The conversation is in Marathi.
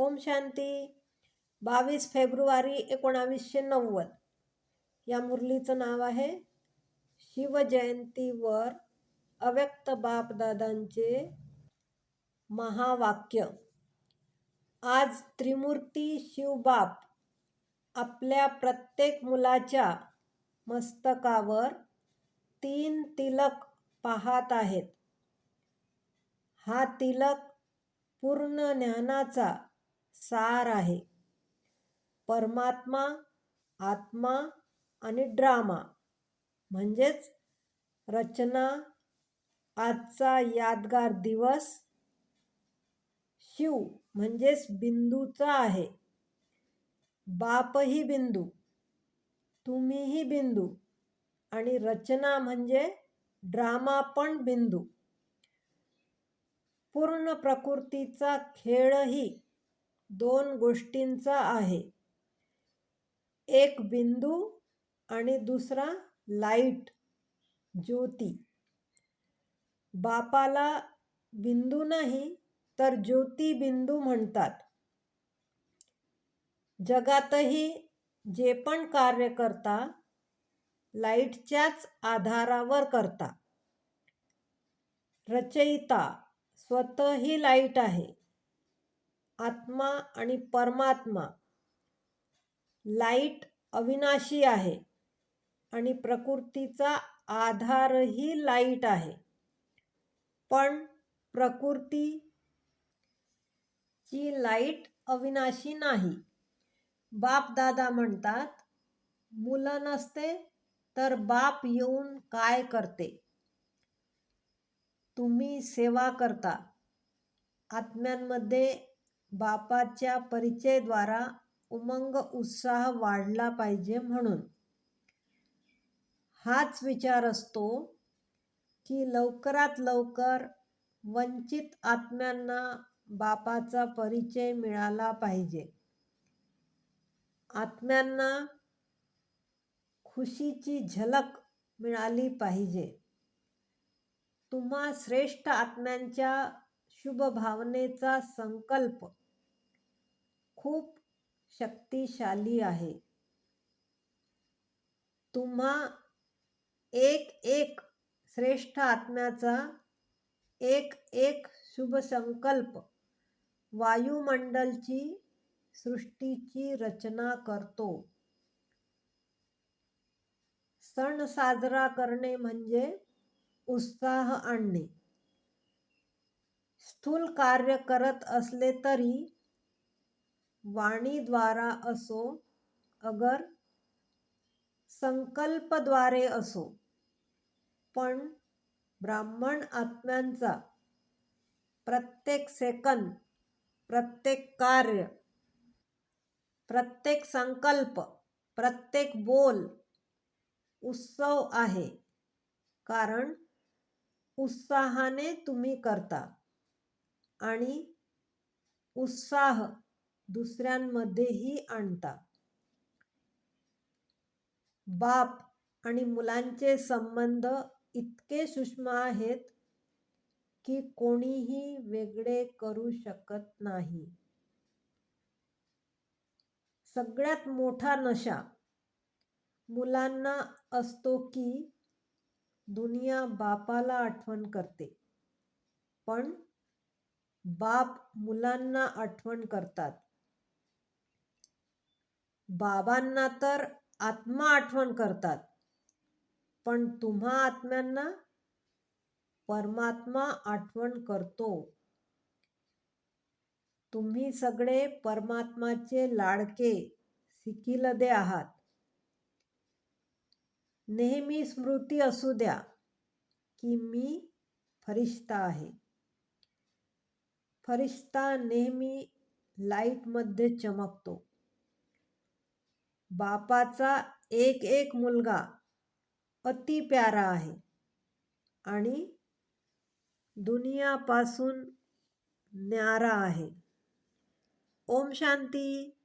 ओम शांती. बावीस फेब्रुवारी एकोणावीसशे नव्वद. या मुरलीचं नाव आहे शिवजयंतीवर अव्यक्त बापदादांचे महावाक्य. आज त्रिमूर्ती शिवबाप आपल्या प्रत्येक मुलाच्या मस्तकावर तीन तिलक पाहत आहेत. हा तिलक पूर्ण ज्ञानाचा सार आहे. परमात्मा आत्मा आणि ड्रामा म्हणजेच रचना आजचा यादगार दिवस शिव म्हणजेच बिंदूचा आहे. बापही बिंदू तुम्हीही बिंदू आणि रचना म्हणजे ड्रामा पण बिंदू. पूर्ण प्रकृतीचा खेळही दोन गोष्टींचा आहे. एक बिंदू आणि दुसरा लाइट ज्योती. बापाला बिंदू नाही तर ज्योती बिंदू म्हणतात. जगातही जे पण कार्य करता लाईटच्याच आधारावर करता. रचयिता स्वतःही लाइट आहे. आत्मा आणि परमात्मा. लाइट अविनाशी आहे आणि प्रकृतीचा आधारही लाइट आहे. पण प्रकृतीची लाइट अविनाशी नाही. बाप दादा म्हणतात मुलं नसते तर बाप येऊन काय करते? तुम्ही सेवा करता. आत्म्यांमध्ये बापाच्या परिचयद्वारा उमंग उत्साह वाढला पाहिजे म्हणून. हाच विचार असतो की लवकरात लवकर वंचित आत्म्यांना बापाचा परिचय मिळाला पाहिजे. आत्म्यांना खुशीची झलक मिळाली पाहिजे. तुम्हा श्रेष्ठ आत्म्यांच्या शुभभावनेचा संकल्प खूप शक्तिशाली आहे. तुम्हा एक एक श्रेष्ठ आत्म्याचा एक एक शुभ संकल्प वायुमंडलची सृष्टीची रचना करतो. सण साजरा करणे म्हणजे उत्साह आणणे. स्थूल कार्य करत असले तरी वाणीद्वारा असो अगर संकल्पद्वारे असो. पण ब्राह्मण आत्म्यांचा प्रत्येक सेकंद प्रत्येक कार्य प्रत्येक संकल्प प्रत्येक बोल उत्सव आहे. कारण उत्साहाने तुम्ही करता आणि उत्साह दुसऱ्यांमध्येही आणता बाप आणि मुलांचे संबंध इतके सूक्ष्म आहेत की कोणीही वेगळे करू शकत नाही. सगळ्यात मोठा नशा मुलांना असतो की दुनिया बापाला आठवण करते. पण बाप मुलांना आठवण करतात. बाबांना तर आत्मा आठवण करतात. पण तुम्हा आत्म्यांना परमात्मा आठवण करतो. तुम्ही सगळे परमात्माचे लाडके सिकिलदे आहात. नेहमी स्मृती असू द्या की मी फरिश्ता आहे. फरिश्ता नेहमी लाईटमध्ये चमकतो. बापाचा एक एक मुलगा अति प्यारा आहे. आणि दुनियापासून न्यारा आहे. ओम शांती.